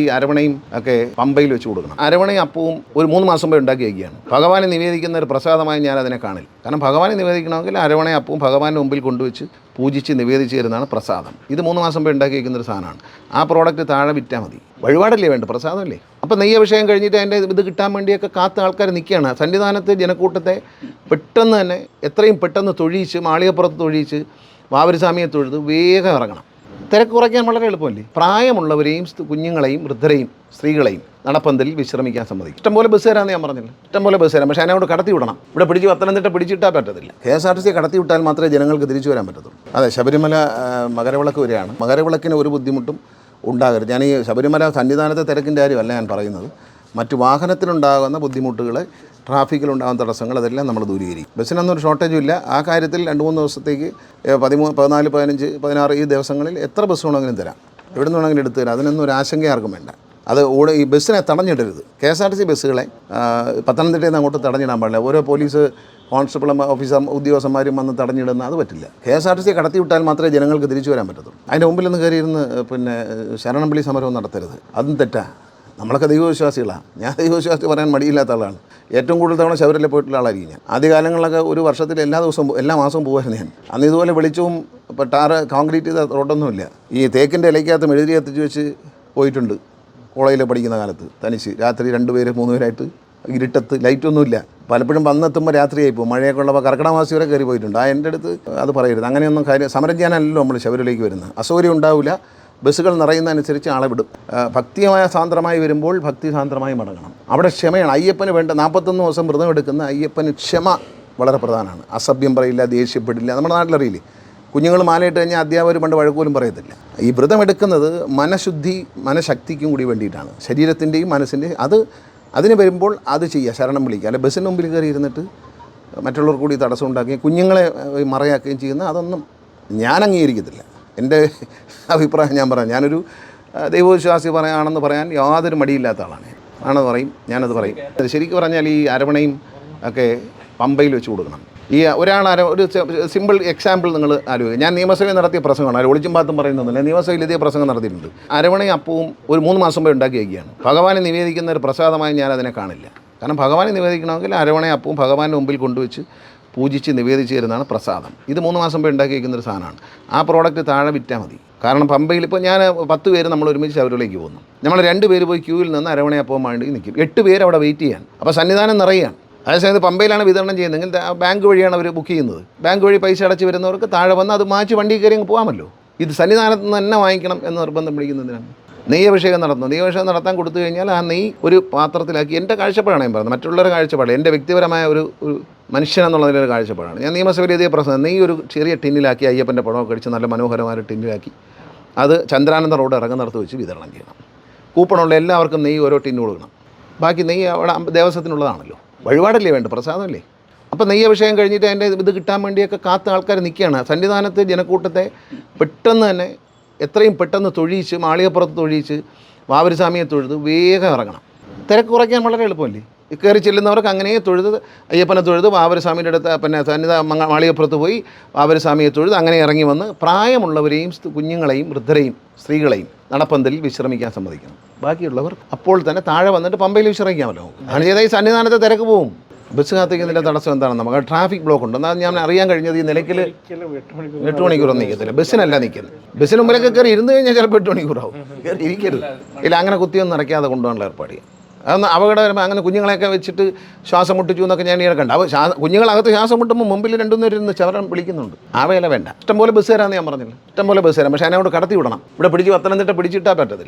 ഈ അരവണയും ഒക്കെ പമ്പയിൽ വെച്ച് കൊടുക്കണം. അരവണയും അപ്പവും ഒരു മൂന്ന് മാസം പോയി ഉണ്ടാക്കി വയ്ക്കുകയാണ് ഭഗവാനെ നിവേദിക്കുന്ന ഒരു പ്രസാദമായി ഞാൻ അതിനെ കാണില്ല. കാരണം ഭഗവാനെ നിവേദിക്കണമെങ്കിൽ അരവണയും അപ്പവും ഭഗവാന്റെ മുമ്പിൽ കൊണ്ടുവച്ച് പൂജിച്ച് നിവേദിച്ച് തരുന്നതാണ് പ്രസാദം. ഇത് മൂന്ന് മാസം പോയി ഉണ്ടാക്കി വയ്ക്കുന്ന ഒരു സാധനമാണ്. ആ പ്രോഡക്റ്റ് താഴെ വിറ്റാൽ മതി. വഴിപാടല്ലേ വേണ്ട പ്രസാദമല്ലേ? അപ്പോൾ നെയ്യഭിഷേകം കഴിഞ്ഞിട്ട് അതിന്റെ ഇത് കിട്ടാൻ വേണ്ടിയൊക്കെ കാത്ത ആൾക്കാർ നിൽക്കുകയാണ് സന്നിധാനത്ത് ജനക്കൂട്ടത്തെ പെട്ടെന്ന് തന്നെ എത്രയും പെട്ടെന്ന് തൊഴിയിച്ച് മാളികപ്പുറത്ത് തൊഴിയിച്ച് വാവരസ്വാമിയെ തൊഴുത് വേഗം ഇറങ്ങണം. തിരക്ക് കുറയ്ക്കാൻ വളരെ എളുപ്പമല്ലേ? പ്രായമുള്ളവരെയും കുഞ്ഞുങ്ങളെയും വൃദ്ധരെയും സ്ത്രീകളെയും നടപ്പന്തലിൽ വിശ്രമിക്കാൻ സമ്മതിക്കും. ഇഷ്ടംപോലെ ബസ് തരാമെന്ന് ഞാൻ പറഞ്ഞില്ല ഇഷ്ടംപോലെ ബസ് തരാം പക്ഷേ അതിനോട് കടത്തി വിടണം. ഇവിടെ പിടിച്ച് പത്തനംതിട്ട പിടിച്ചിട്ടാൽ പറ്റത്തില്ല. K S R T C കടത്തി വിട്ടാൽ മാത്രമേ ജനങ്ങൾക്ക് തിരിച്ചു വരാൻ പറ്റത്തുള്ളൂ. അതെ ശബരിമല മകരവിളക്ക് വരികയാണ് മകരവിളക്കിന് ഒരു ബുദ്ധിമുട്ടും ഉണ്ടാകരുത്. ഞാൻ ഈ ശബരിമല സന്നിധാനത്തെ തിരക്കിന്റെ കാര്യമല്ല ഞാൻ പറയുന്നത്. മറ്റു വാഹനത്തിനുണ്ടാകുന്ന ബുദ്ധിമുട്ടുകൾ ട്രാഫിക്കിലുണ്ടാകുന്ന തടസ്സങ്ങൾ അതെല്ലാം നമ്മൾ ദൂരീകരിക്കും. ബസ്സിനൊന്നും ഒരു ഷോർട്ടേജും ഇല്ല. ആ കാര്യത്തിൽ രണ്ട് മൂന്ന് ദിവസത്തേക്ക് പതിമൂന്ന് പതിനാല് പതിനഞ്ച് പതിനാറ് ഈ ദിവസങ്ങളിൽ എത്ര ബസ് വേണമെങ്കിലും തരാം. എവിടെ നിന്ന് വേണമെങ്കിലും എടുത്തു തരാം. അതിനൊന്നും ഒരു ആശങ്കയാർക്കും വേണ്ട. അത് ഓടെ ഈ ബസ്സിനെ തടഞ്ഞിടരുത്. K S R T C ബസ്സുകളെ പത്തനംതിട്ടയിൽ നിന്ന് അങ്ങോട്ട് തടഞ്ഞിടാൻ പാടില്ല. ഓരോ പോലീസ് കോൺസ്റ്റബിൾ ഓഫീസർ ഉദ്യോഗസ്ഥന്മാരും വന്ന് തടഞ്ഞിടുന്ന അത് പറ്റില്ല. K S R T C കടത്തി വിട്ടാൽ മാത്രമേ ജനങ്ങൾക്ക് തിരിച്ചു വരാൻ പറ്റത്തുള്ളൂ. അതിന്റെ മുമ്പിൽ നിന്ന് കയറിയിരുന്ന് പിന്നെ ശരണം വിളി സമരവും നടത്തരുത്. അതും തെറ്റാ. നമ്മളൊക്കെ ദൈവവിശ്വാസികളാണ്. ഞാൻ ദൈവവിശ്വാസി പറയാൻ മടിയില്ലാത്ത ആളാണ്. ഏറ്റവും കൂടുതൽ തവണ ശബരിമല പോയിട്ടുള്ള ആളായിരിക്കും ഞാൻ. ആദ്യകാലങ്ങളിലൊക്കെ ഒരു വർഷത്തിൽ എല്ലാ ദിവസവും എല്ലാ മാസവും പോകുമായിരുന്നു ഞാൻ. അന്ന് ഇതുപോലെ വെളിച്ചവും ഇപ്പോൾ ടാറ് കോൺക്രീറ്റ് ചെയ്ത റോഡൊന്നുമില്ല. ഈ തേക്കിന്റെ ഇലയ്ക്കകത്ത് മെഴുതിരി കത്തിച്ച് വെച്ച് പോയിട്ടുണ്ട്. കോളേജിൽ പഠിക്കുന്ന കാലത്ത് തനിച്ച്. രാത്രി രണ്ട് പേര് മൂന്ന് പേരായിട്ട് ഇരുട്ടത്ത് ലൈറ്റൊന്നുമില്ല. പലപ്പോഴും വന്നെത്തുമ്പോൾ രാത്രിയായി പോകും. മഴയൊക്കെ ഉള്ളപ്പോൾ കർക്കിടമാസി വരെ കയറി പോയിട്ടുണ്ട്. ആ എന്റെ അടുത്ത് അത് പറയരുത്. അങ്ങനെയൊന്നും കാര്യം സമരം ചെയ്യാനല്ലല്ലോ നമ്മൾ ശബരിമലയ്ക്ക് വരുന്നത്. അസൗകര്യം ഉണ്ടാവില്ല ബസ്സുകൾ നിറയുന്നതനുസരിച്ച് ആളെ വിടും. ഭക്തിയമായ സാന്ദ്രമായി വരുമ്പോൾ ഭക്തി സാന്ദ്രമായി മടങ്ങണം. അവിടെ ക്ഷമയാണ്. അയ്യപ്പന് വേണ്ട. നാൽപ്പത്തൊന്ന് ദിവസം വ്രതം എടുക്കുന്ന അയ്യപ്പന് ക്ഷമ വളരെ പ്രധാനമാണ്. അസഭ്യം പറയില്ല ദേഷ്യപ്പെടില്ല. നമ്മുടെ നാട്ടിലറിയില്ലേ? കുഞ്ഞുങ്ങൾ മാലയിട്ട് കഴിഞ്ഞാൽ അധ്യാപകർ പണ്ട് വഴക്കോലും പറയത്തില്ല. ഈ വ്രതം എടുക്കുന്നത് മനഃശുദ്ധി മനഃശക്തിക്കും കൂടി വേണ്ടിയിട്ടാണ്. ശരീരത്തിന്റെയും മനസ്സിന്റെയും അത് അതിന് വരുമ്പോൾ അത് ചെയ്യുക ശരണം വിളിക്കുക. അല്ലെ ബസ്സിന് മുമ്പിൽ കയറി ഇരുന്നിട്ട് മറ്റുള്ളവർ കൂടി തടസ്സം ഉണ്ടാക്കുകയും കുഞ്ഞുങ്ങളെ മറയാക്കുകയും ചെയ്യുന്ന അതൊന്നും ഞാൻ അംഗീകരിക്കത്തില്ല. എന്റെ അഭിപ്രായം ഞാൻ പറയാം. ഞാനൊരു ദൈവവിശ്വാസി പറയാണെന്ന് പറയാൻ യാതൊരു മടിയില്ലാത്ത ആളാണ്. ആണെന്ന് പറയും ഞാനത് പറയും. ശരിക്കും പറഞ്ഞാൽ ഈ അരവണയും ഒക്കെ പമ്പയിൽ വെച്ച് കൊടുക്കണം. ഈ ഒരാൾ അര ഒരു സിമ്പിൾ എക്സാമ്പിൾ നിങ്ങൾ ആലോചിക്കുക. ഞാൻ നിയമസഭയിൽ നടത്തിയ പ്രസംഗമാണ് അവർ ഒളിച്ചും പാത്തും പറയുന്നൊന്നുമില്ല നിയമസഭയിൽ ഇതേ പ്രസംഗം നടത്തിയിട്ടുണ്ട്. അരവണയും അപ്പവും ഒരു മൂന്ന് മാസം പോയി ഉണ്ടാക്കി വയ്ക്കുകയാണ് ഭഗവാനെ നിവേദിക്കുന്ന ഒരു പ്രസാദമായി ഞാൻ അതിനെ കാണില്ല. കാരണം ഭഗവാനെ നിവേദിക്കണമെങ്കിൽ അരവണയും അപ്പവും ഭഗവാന്റെ മുമ്പിൽ കൊണ്ടുവച്ച് പൂജിച്ച് നിവേദിച്ച് തരുന്നതാണ് പ്രസാദം. ഇത് മൂന്ന് മാസം മുമ്പ് ഉണ്ടാക്കി വയ്ക്കുന്ന ഒരു സാധനമാണ്. ആ പ്രോഡക്റ്റ് താഴെ വിറ്റാൽ മതി. കാരണം പമ്പയിൽ ഇപ്പോൾ ഞാൻ പത്ത് പേര് നമ്മൾ ഒരുമിച്ച് ശബരിമലയ്ക്ക് പോകുന്നു. നമ്മൾ രണ്ട് പേര് പോയി ക്യൂവിൽ നിന്ന് അരവണയപ്പം വേണ്ടി നിൽക്കും. എട്ട് പേര് അവിടെ വെയിറ്റ് ചെയ്യാൻ. അപ്പോൾ സന്നിധാനം നിറയുകയാണ്. അതേസമയത്ത് പമ്പയിലാണ് വിതരണം ചെയ്യുന്നതെങ്കിൽ ബാങ്ക് വഴിയാണ് അവർ ബുക്ക് ചെയ്യുന്നത്. ബാങ്ക് വഴി പൈസ അടച്ച് വരുന്നവർക്ക് താഴെ വന്ന് അത് മാറ്റി വണ്ടി കയറി അങ്ങ് പോകാമല്ലോ. ഇത് സന്നിധാനത്ത് നിന്ന് തന്നെ വാങ്ങിക്കണം എന്ന് നിർബന്ധം പിടിക്കുന്നതിനാണ് നെയ്യഭിഷേകം നടത്തുന്നത് നെയ്യഭിഷേകം നടത്താൻ കൊടുത്തു കഴിഞ്ഞാൽ ആ നെയ്യ് ഒരു പാത്രത്തിലാക്കി. എന്റെ കാഴ്ചപ്പാടാണ് ഞാൻ പറയുന്നത്. മറ്റുള്ളവരുടെ കാഴ്ചപ്പാട് എന്റെ വ്യക്തിപരമായ ഒരു ഒരു എന്നുള്ള നിലയിൽ കാഴ്ചപ്പാടാണ്. ഞാൻ നിയമസഭയിൽ എഴുതിയ പ്രശ്നം നീ ഒരു ചെറിയ ടിന്നിലാക്കി അയ്യപ്പന്റെ പടമൊക്കെ അടിച്ച് നല്ല മനോഹരമായ ടിന്നിലാക്കി. അത് ചന്ദ്രാനന്ദ റോഡ് ഇറങ്ങുന്നിടത്ത് വെച്ച് വിതരണം ചെയ്യണം. കൂപ്പണുള്ള എല്ലാവർക്കും നെയ്യ് ഓരോ ടിന്നു കൊടുക്കണം. ബാക്കി നെയ്യ് അവിടെ ദേവസ്വത്തിനുള്ളതാണല്ലോ. വഴിപാടല്ലേ വേണ്ട പ്രസാദമല്ലേ? അപ്പോൾ നെയ്യഭിഷേകം കഴിഞ്ഞിട്ട് അതിന്റെ ഇത് കിട്ടാൻ വേണ്ടിയൊക്കെ കാത്ത ആൾക്കാർ നിൽക്കുകയാണ് സന്നിധാനത്ത് ജനക്കൂട്ടത്തെ പെട്ടെന്ന് തന്നെ എത്രയും പെട്ടെന്ന് തൊഴിയിച്ച് മാളികപ്പുറത്ത് തൊഴിയിച്ച് വാവരിസാമിയെ തൊഴുത് വേഗം ഇറങ്ങണം. തിരക്ക് കുറയ്ക്കാൻ വളരെ എളുപ്പമല്ലേ? കയറി ചെല്ലുന്നവർക്ക് അങ്ങനെ തൊഴുത് അയ്യപ്പനെ തൊഴുത് വാവരസ്വാമിയുടെ അടുത്ത് പിന്നെ സന്നിധ മാളികപ്പുറത്ത് പോയി വാവരസ്വാമിയെ തൊഴുത് അങ്ങനെ ഇറങ്ങി വന്ന് പ്രായമുള്ളവരെയും കുഞ്ഞുങ്ങളെയും വൃദ്ധരെയും സ്ത്രീകളെയും നടപ്പന്തലിൽ വിശ്രമിക്കാൻ സമ്മതിക്കണം ബാക്കിയുള്ളവർ അപ്പോൾ തന്നെ താഴെ വന്നിട്ട് പമ്പയിൽ വിശ്രമിക്കാമല്ലോ. അങ്ങനെ ചെയ്താൽ ഈ സന്നിധാനത്തെ തിരക്ക് പോവും. ബസ് കാത്തിക്കുന്നതിന്റെ തടസ്സം എന്താണ് നമുക്ക് ട്രാഫിക് ബ്ലോക്ക് ഉണ്ട്. എന്നാൽ ഞാൻ അറിയാൻ കഴിഞ്ഞത് ഈ നിലയ്ക്ക് എട്ട് മണിക്കൂറൊന്നും നിൽക്കത്തില്ല ബസ്സിനല്ല നിൽക്കുന്നത്. ബസ്സിന് മുമ്പിലൊക്കെ കയറി ഇരുന്ന് കഴിഞ്ഞാൽ ചിലപ്പോൾ എട്ട് മണിക്കൂറാവും. കയറി ഇരിക്കരുത്. ഇല്ല അങ്ങനെ കുത്തിയൊന്നും നിറയ്ക്കാതെ കൊണ്ടുപോകാനുള്ള ഏർപ്പാട് ചെയ്യാം. അതൊന്ന് അപകടകരമായി അങ്ങനെ കുഞ്ഞുങ്ങളെയൊക്കെ വെച്ചിട്ട് ശ്വാസം മുട്ടിച്ചു എന്നൊക്കെ ഞാൻ ഇവിടെ കണ്ടു. അപ്പോൾ ശ്വാസ കുഞ്ഞുങ്ങളകത്ത് ശ്വാസം മുട്ടുമ്പോൾ മുമ്പിൽ രണ്ടുപേരും ചവരം വിളിക്കുന്നുണ്ട്. ആവേല വേല വേണ്ട. ഇഷ്ടംപോലെ ബസ് തരാമെന്ന് ഞാൻ പറഞ്ഞില്ല? ഇഷ്ടംപോലെ ബസ് തരാം പക്ഷേ അതിനോട് കടത്തി വിടണം. ഇവിടെ പിടിച്ച് പത്തനംതിട്ട പിടിച്ചിട്ടാൽ പറ്റത്തില്ല.